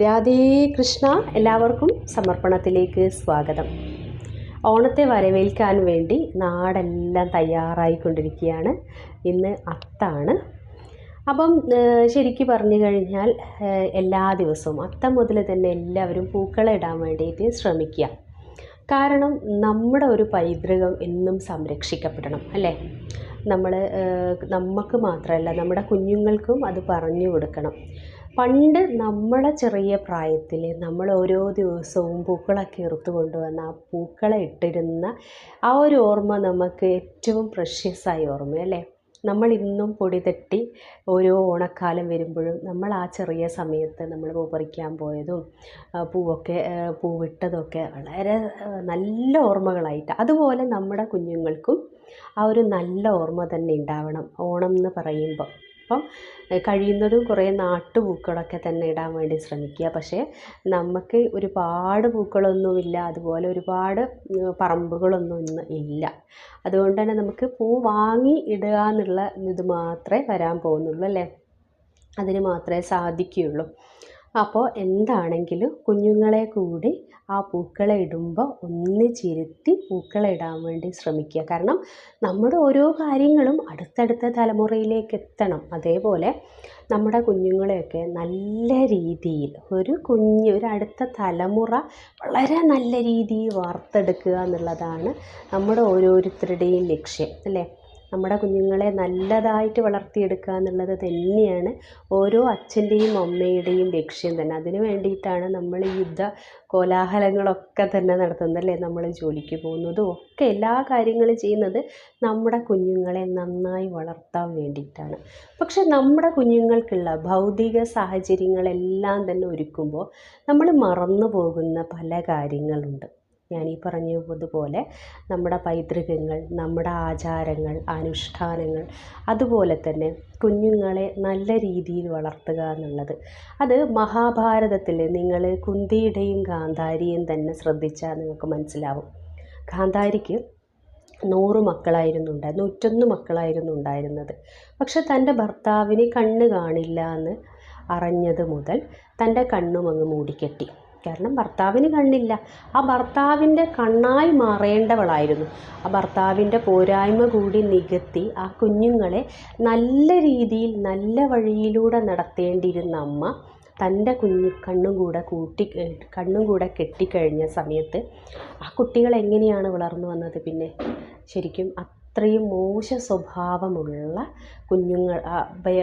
രാധേ കൃഷ്ണ എല്ലാവർക്കും സമർപ്പണത്തിലേക്ക് സ്വാഗതം. ഓണത്തെ വരവേൽക്കാൻ വേണ്ടി നാടെല്ലാം തയ്യാറായിക്കൊണ്ടിരിക്കുകയാണ്. ഇന്ന് അത്താണ്. അപ്പം ശരിക്കും പറഞ്ഞു കഴിഞ്ഞാൽ എല്ലാ ദിവസവും അത്തം മുതൽ തന്നെ എല്ലാവരും പൂക്കളിടാൻ വേണ്ടിയിട്ട് ശ്രമിക്കുക. കാരണം നമ്മുടെ ഒരു പൈതൃകം എന്നും സംരക്ഷിക്കപ്പെടണം അല്ലേ? നമ്മൾ നമുക്ക് മാത്രമല്ല നമ്മുടെ കുഞ്ഞുങ്ങൾക്കും അത് പറഞ്ഞു കൊടുക്കണം. പണ്ട് നമ്മളെ ചെറിയ പ്രായത്തിൽ നമ്മൾ ഓരോ ദിവസവും പൂക്കളൊക്കെ ഇറുത്ത് കൊണ്ടുവന്ന് ആ പൂക്കളെ ഇട്ടിരുന്ന ആ ഒരു ഓർമ്മ നമുക്ക് ഏറ്റവും പ്രഷ്യസായ ഓർമ്മയല്ലേ നമ്മൾ ഇന്നും പൊടി തട്ടി ഓരോ ഓണക്കാലം വരുമ്പോഴും നമ്മൾ ആ ചെറിയ സമയത്ത് നമ്മൾ പൂ പറിക്കാൻ പോയതും പൂവൊക്കെ പൂവിട്ടതൊക്കെ വളരെ നല്ല ഓർമ്മകളായിട്ട്. അതുപോലെ നമ്മുടെ കുഞ്ഞുങ്ങൾക്കും ആ ഒരു നല്ല ഓർമ്മ തന്നെ ഉണ്ടാവണം. ഓണം എന്ന് പറയുമ്പോൾ അപ്പം കഴിയുന്നതും കുറേ നാട്ടുപൂക്കളൊക്കെ തന്നെ ഇടാൻ വേണ്ടി ശ്രമിക്കുക. പക്ഷേ നമുക്ക് ഒരുപാട് പൂക്കളൊന്നുമില്ല. അതുപോലെ ഒരുപാട് പറമ്പുകളൊന്നും ഇല്ല. അതുകൊണ്ട് തന്നെ നമുക്ക് പൂ വാങ്ങി ഇടുക എന്നുള്ള ഇത് മാത്രമേ വരാൻ പോകുന്നുള്ളൂ അല്ലേ? അതിന് മാത്രമേ സാധിക്കുകയുള്ളൂ. അപ്പോൾ എന്താണെങ്കിലും കുഞ്ഞുങ്ങളെ കൂടി ആ പൂക്കളെ ഇടുമ്പോൾ ഒന്നിച്ചിരുത്തി പൂക്കളെ ഇടാൻ വേണ്ടി ശ്രമിക്കുക. കാരണം നമ്മുടെ ഓരോ കാര്യങ്ങളും അടുത്തടുത്ത തലമുറയിലേക്ക് എത്തണം. അതേപോലെ നമ്മുടെ കുഞ്ഞുങ്ങളെയൊക്കെ നല്ല രീതിയിൽ ഒരു കുഞ്ഞ് ഒരു അടുത്ത തലമുറ വളരെ നല്ല രീതിയിൽ വാർത്തെടുക്കുക എന്നുള്ളതാണ് നമ്മുടെ ഓരോരുത്തരുടെയും ലക്ഷ്യം അല്ലേ? നമ്മുടെ കുഞ്ഞുങ്ങളെ നല്ലതായിട്ട് വളർത്തിയെടുക്കുക എന്നുള്ളത് തന്നെയാണ് ഓരോ അച്ഛന്റെയും അമ്മയുടെയും ലക്ഷ്യം തന്നെ. അതിന് വേണ്ടിയിട്ടാണ് നമ്മൾ ഈ യുദ്ധ കോലാഹലങ്ങളൊക്കെ തന്നെ നടത്തുന്നത് അല്ലേ? നമ്മൾ ജോലിക്ക് പോകുന്നതും ഒക്കെ എല്ലാ കാര്യങ്ങളും ചെയ്യുന്നത് നമ്മുടെ കുഞ്ഞുങ്ങളെ നന്നായി വളർത്താൻ വേണ്ടിയിട്ടാണ്. പക്ഷെ നമ്മുടെ കുഞ്ഞുങ്ങൾക്കുള്ള ഭൗതിക സാഹചര്യങ്ങളെല്ലാം തന്നെ ഒരുക്കുമ്പോൾ നമ്മൾ മറന്നു പോകുന്ന പല കാര്യങ്ങളുണ്ട്. ഞാൻ ഈ പറഞ്ഞതുപോലെ നമ്മുടെ പൈതൃകങ്ങൾ നമ്മുടെ ആചാരങ്ങൾ അനുഷ്ഠാനങ്ങൾ അതുപോലെ തന്നെ കുഞ്ഞുങ്ങളെ നല്ല രീതിയിൽ വളർത്തുക എന്നുള്ളത്. അത് മഹാഭാരതത്തിൽ നിങ്ങൾ കുന്തിയുടെയും ഗാന്ധാരിയും തന്നെ ശ്രദ്ധിച്ചാൽ നിങ്ങൾക്ക് മനസ്സിലാവും. ഗാന്ധാരിക്ക് നൂറ് മക്കളായിരുന്നു ഉണ്ടായത് നൂറ്റൊന്ന് മക്കളായിരുന്നു ഉണ്ടായിരുന്നത്. പക്ഷെ തന്റെ ഭർത്താവിന് കണ്ണ് കാണില്ല എന്ന് അറിഞ്ഞത് മുതൽ തന്റെ കണ്ണുമങ്ങ് മൂടിക്കെട്ടി. കാരണം ഭർത്താവിന് കണ്ണില്ല. ആ ഭർത്താവിന്റെ കണ്ണായി മാറേണ്ടവളായിരുന്നു. ആ ഭർത്താവിന്റെ പോരായ്മ കൂടി നികത്തി ആ കുഞ്ഞുങ്ങളെ നല്ല രീതിയിൽ നല്ല വഴിയിലൂടെ നടത്തേണ്ടിയിരുന്ന അമ്മ തന്റെ കുഞ്ഞു കണ്ണും കൂടെ കൂട്ടി കണ്ണും കൂടെ കെട്ടിക്കഴിഞ്ഞ സമയത്ത് ആ കുട്ടികൾ എങ്ങനെയാണ് വളർന്നു വന്നത് പിന്നെ? ശരിക്കും അത്രയും മോശ സ്വഭാവമുള്ള കുഞ്ഞുങ്ങൾ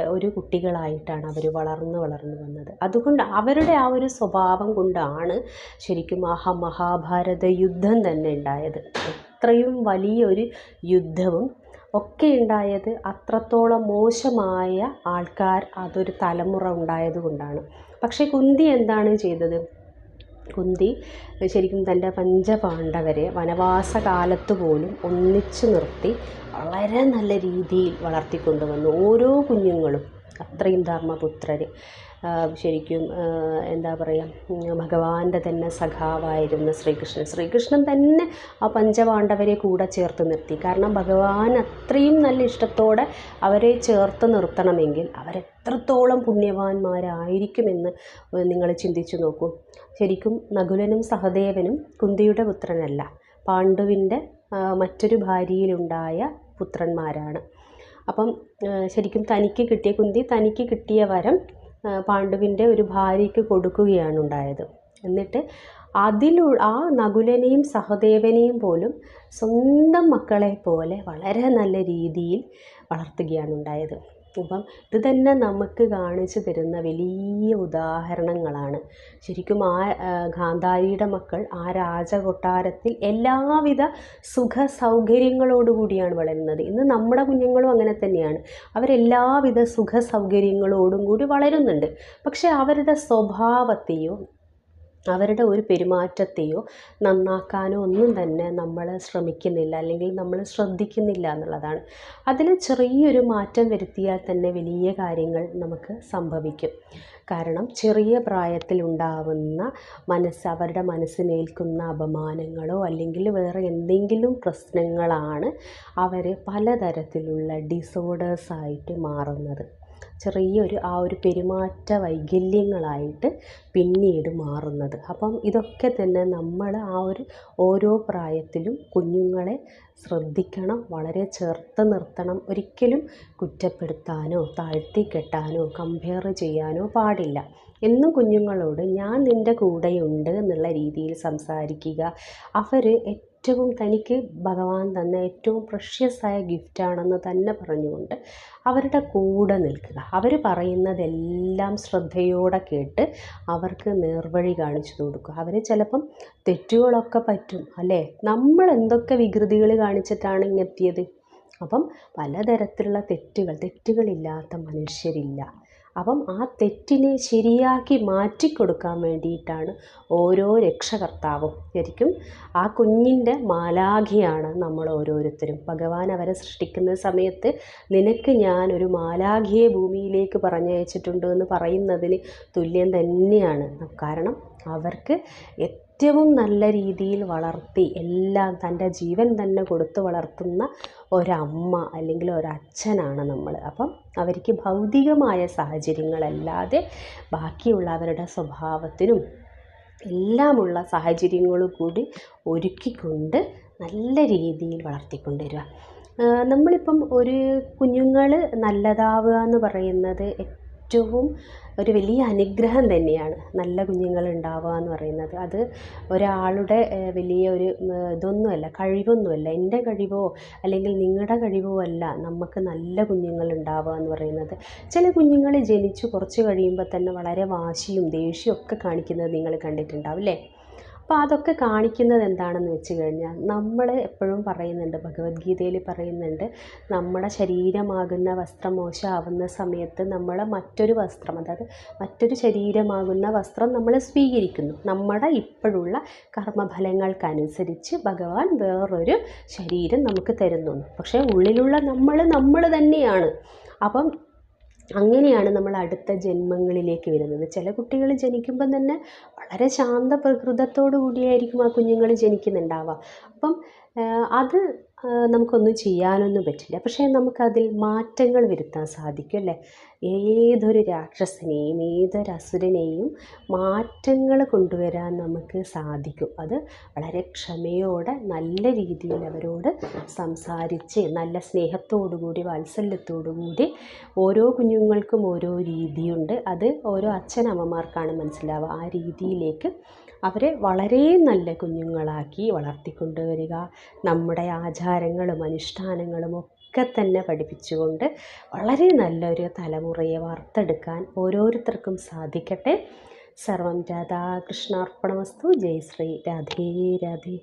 ഒരു കുട്ടികളായിട്ടാണ് അവർ വളർന്ന് വളർന്ന് വന്നത്. അതുകൊണ്ട് അവരുടെ ആ ഒരു സ്വഭാവം കൊണ്ടാണ് ശരിക്കും ആ മഹാഭാരത യുദ്ധം തന്നെ ഉണ്ടായത്. അത്രയും വലിയൊരു യുദ്ധവും ഒക്കെ ഉണ്ടായത് അത്രത്തോളം മോശമായ ആൾക്കാർ അതൊരു തലമുറ ഉണ്ടായത് കൊണ്ടാണ്. പക്ഷേ കുന്തി എന്താണ് ചെയ്തത്? കുന്തി ശരിക്കും തന്റെ പഞ്ചപാണ്ഡവരെ വനവാസ കാലത്ത് പോലും ഒന്നിച്ചു നിർത്തി വളരെ നല്ല രീതിയിൽ വളർത്തിക്കൊണ്ടുവന്നു. ഓരോ കുഞ്ഞുങ്ങളും അത്രയും ധർമ്മപുത്രർ ശരിക്കും എന്താ പറയുക ഭഗവാന്റെ തന്നെ സഖാവായിരുന്ന ശ്രീകൃഷ്ണൻ. ശ്രീകൃഷ്ണൻ തന്നെ ആ പഞ്ചപാണ്ഡവരെ കൂടെ ചേർത്ത് നിർത്തി. കാരണം ഭഗവാൻ അത്രയും നല്ല ഇഷ്ടത്തോടെ അവരെ ചേർത്ത് നിർത്തണമെങ്കിൽ അവരെത്രത്തോളം പുണ്യവാന്മാരായിരിക്കുമെന്ന് നിങ്ങൾ ചിന്തിച്ചു നോക്കൂ. ശരിക്കും നകുലനും സഹദേവനും കുന്തിയുടെ പുത്രനല്ല. പാണ്ഡുവിന്റെ മറ്റൊരു ഭാര്യയിലുണ്ടായ പുത്രന്മാരാണ്. അപ്പം ശരിക്കും തനിക്ക് കിട്ടിയ കുന്തി തനിക്ക് കിട്ടിയ വരം പാണ്ഡുവിന്റെ ഒരു ഭാര്യയ്ക്ക് കൊടുക്കുകയാണ് ഉണ്ടായത്. എന്നിട്ട് അതിലു ആ നകുലനെയും സഹദേവനെയും പോലും സ്വന്തം മക്കളെ പോലെ വളരെ നല്ല രീതിയിൽ വളർത്തുകയാണ് ഉണ്ടായത്. അപ്പം ഇത് തന്നെ നമുക്ക് കാണിച്ചു തരുന്ന വലിയ ഉദാഹരണങ്ങളാണ്. ശരിക്കും ആ ഗാന്ധാരിയുടെ മക്കൾ ആ രാജകൊട്ടാരത്തിൽ എല്ലാവിധ സുഖ സൗകര്യങ്ങളോടുകൂടിയാണ് വളരുന്നത്. ഇന്ന് നമ്മുടെ കുഞ്ഞുങ്ങളും അങ്ങനെ തന്നെയാണ്. അവരെല്ലാവിധ സുഖ സൗകര്യങ്ങളോടും കൂടി വളരുന്നുണ്ട്. പക്ഷേ അവരുടെ സ്വഭാവത്തെയോ അവരുടെ ഒരു പെരുമാറ്റത്തെയോ നന്നാക്കാനോ ഒന്നും തന്നെ നമ്മൾ ശ്രമിക്കുന്നില്ല അല്ലെങ്കിൽ നമ്മൾ ശ്രദ്ധിക്കുന്നില്ല എന്നുള്ളതാണ്. അതിൽ ചെറിയൊരു മാറ്റം വരുത്തിയാൽ തന്നെ വലിയ കാര്യങ്ങൾ നമുക്ക് സംഭവിക്കും. കാരണം ചെറിയ പ്രായത്തിൽ ഉണ്ടാവുന്ന മനസ്സ് അവരുടെ മനസ്സിനേൽക്കുന്ന അപമാനങ്ങളോ അല്ലെങ്കിൽ വേറെ എന്തെങ്കിലും പ്രശ്നങ്ങളാണ് അവർ പലതരത്തിലുള്ള ഡിസോർഡേഴ്സായിട്ട് മാറുന്നത്. ചെറിയൊരു ആ ഒരു പെരുമാറ്റ വൈകല്യങ്ങളായിട്ട് പിന്നീട് മാറുന്നത്. അപ്പം ഇതൊക്കെ തന്നെ നമ്മൾ ആ ഒരു ഓരോ പ്രായത്തിലും കുഞ്ഞുങ്ങളെ ശ്രദ്ധിക്കണം വളരെ ചേർത്ത് നിർത്തണം. ഒരിക്കലും കുറ്റപ്പെടുത്താനോ താഴ്ത്തിക്കെട്ടാനോ കമ്പയർ ചെയ്യാനോ പാടില്ല. എന്നും കുഞ്ഞുങ്ങളോട് ഞാൻ നിന്റെ കൂടെയുണ്ട് എന്നുള്ള രീതിയിൽ സംസാരിക്കുക. അവർ ഏറ്റവും തനിക്ക് ഭഗവാൻ തന്ന ഏറ്റവും പ്രഷ്യസായ ഗിഫ്റ്റാണെന്ന് തന്നെ പറഞ്ഞുകൊണ്ട് അവരുടെ കൂടെ നിൽക്കുക. അവർ പറയുന്നതെല്ലാം ശ്രദ്ധയോടെ കേട്ട് അവർക്ക് നേർവഴി കാണിച്ചു കൊടുക്കുക. അവർ ചിലപ്പം തെറ്റുകളൊക്കെ പറ്റും അല്ലേ? നമ്മൾ എന്തൊക്കെ വികൃതികൾ കാണിച്ചിട്ടാണ് ഇങ്ങെത്തിയത്? അപ്പം പലതരത്തിലുള്ള തെറ്റുകൾ തെറ്റുകളില്ലാത്ത മനുഷ്യരില്ല. അപ്പം ആ തെറ്റിനെ ശരിയാക്കി മാറ്റിക്കൊടുക്കാൻ വേണ്ടിയിട്ടാണ് ഓരോ രക്ഷകർത്താവും ശരിക്കും ആ കുഞ്ഞിന്റെ മാലാഖിയാണ് നമ്മൾ ഓരോരുത്തരും. ഭഗവാൻ അവരെ സൃഷ്ടിക്കുന്ന സമയത്ത് നിനക്ക് ഞാൻ ഒരു മാലാഖിയെ ഭൂമിയിലേക്ക് പറഞ്ഞയച്ചിട്ടുണ്ട് എന്ന് പറയുന്നതിന് തുല്യം തന്നെയാണ്. കാരണം അവർക്ക് ഏറ്റവും നല്ല രീതിയിൽ വളർത്തി എല്ലാം തന്റെ ജീവൻ തന്നെ കൊടുത്ത് വളർത്തുന്ന ഒരമ്മ അല്ലെങ്കിൽ ഒരച്ഛനാണ് നമ്മൾ. അപ്പം അവർക്ക് ഭൗതികമായ സാഹചര്യങ്ങളല്ലാതെ ബാക്കിയുള്ള അവരുടെ സ്വഭാവത്തിനും എല്ലാമുള്ള സാഹചര്യങ്ങളും കൂടി ഒരുക്കിക്കൊണ്ട് നല്ല രീതിയിൽ വളർത്തിക്കൊണ്ടുവരിക നമ്മളിപ്പം ഒരു കുഞ്ഞുങ്ങൾ നല്ലതാവുക എന്ന് പറയുന്നത് ഏറ്റവും ഒരു വലിയ അനുഗ്രഹം തന്നെയാണ് നല്ല കുഞ്ഞുങ്ങൾ ഉണ്ടാവുക എന്ന് പറയുന്നത്. അത് ഒരാളുടെ വലിയ ഒരു ഇതൊന്നുമല്ല കഴിവൊന്നുമല്ല. എന്റെ കഴിവോ അല്ലെങ്കിൽ നിങ്ങളുടെ കഴിവോ അല്ല നമുക്ക് നല്ല കുഞ്ഞുങ്ങൾ ഉണ്ടാവുക എന്ന് പറയുന്നത്. ചില കുഞ്ഞുങ്ങൾ ജനിച്ചു കുറച്ച് കഴിയുമ്പോൾ തന്നെ വളരെ വാശിയും ദേഷ്യവും ഒക്കെ കാണിക്കുന്നത് നിങ്ങൾ കണ്ടിട്ടുണ്ടാവും അല്ലേ? അപ്പോൾ അതൊക്കെ കാണിക്കുന്നത് എന്താണെന്ന് വെച്ച് കഴിഞ്ഞാൽ നമ്മൾ എപ്പോഴും പറയുന്നുണ്ട് ഭഗവത്ഗീതയിൽ പറയുന്നുണ്ട് നമ്മുടെ ശരീരമാകുന്ന വസ്ത്രം മോശമാവുന്ന സമയത്ത് നമ്മൾ മറ്റൊരു വസ്ത്രം അതായത് മറ്റൊരു ശരീരമാകുന്ന വസ്ത്രം നമ്മൾ സ്വീകരിക്കുന്നു. നമ്മുടെ ഇപ്പോഴുള്ള കർമ്മഫലങ്ങൾക്കനുസരിച്ച് ഭഗവാൻ വേറൊരു ശരീരം നമുക്ക് തരുന്നു പക്ഷേ ഉള്ളിലുള്ള നമ്മൾ നമ്മൾ തന്നെയാണ്. അപ്പം അങ്ങനെയാണ് നമ്മൾ അടുത്ത ജന്മങ്ങളിലേക്ക് വരുന്നത്. ചില കുട്ടികൾ ജനിക്കുമ്പം തന്നെ വളരെ ശാന്ത പ്രകൃതത്തോടു കൂടിയായിരിക്കും ആ കുഞ്ഞുങ്ങൾ ജനിക്കുന്നുണ്ടാവുക. അപ്പം അത് നമുക്കൊന്നും ചെയ്യാനൊന്നും പറ്റില്ല. പക്ഷേ നമുക്കതിൽ മാറ്റങ്ങൾ വരുത്താൻ സാധിക്കും അല്ലേ ഏതൊരു രാക്ഷസനെയും ഏതൊരു അസുരനെയും മാറ്റങ്ങൾ കൊണ്ടുവരാൻ നമുക്ക് സാധിക്കും. അത് വളരെ ക്ഷമയോടെ നല്ല രീതിയിൽ അവരോട് സംസാരിച്ച് നല്ല സ്നേഹത്തോടു കൂടി വാത്സല്യത്തോടു കൂടി ഓരോ കുഞ്ഞുങ്ങൾക്കും ഓരോ രീതിയുണ്ട്. അത് ഓരോ അച്ഛനമ്മമാർക്കാണ് മനസ്സിലാവുക. ആ രീതിയിലേക്ക് അവരെ വളരെ നല്ല കുഞ്ഞുങ്ങളാക്കി വളർത്തിക്കൊണ്ടുവരിക. നമ്മുടെ ആചാരങ്ങളും അനുഷ്ഠാനങ്ങളും ഒക്കെ തന്നെ പഠിപ്പിച്ചുകൊണ്ട് വളരെ നല്ലൊരു തലമുറയെ വാർത്തെടുക്കാൻ ഓരോരുത്തർക്കും സാധിക്കട്ടെ. സർവം രാധാകൃഷ്ണാർപ്പണമസ്തു. ജയ് ശ്രീ രാധേ രാധേ.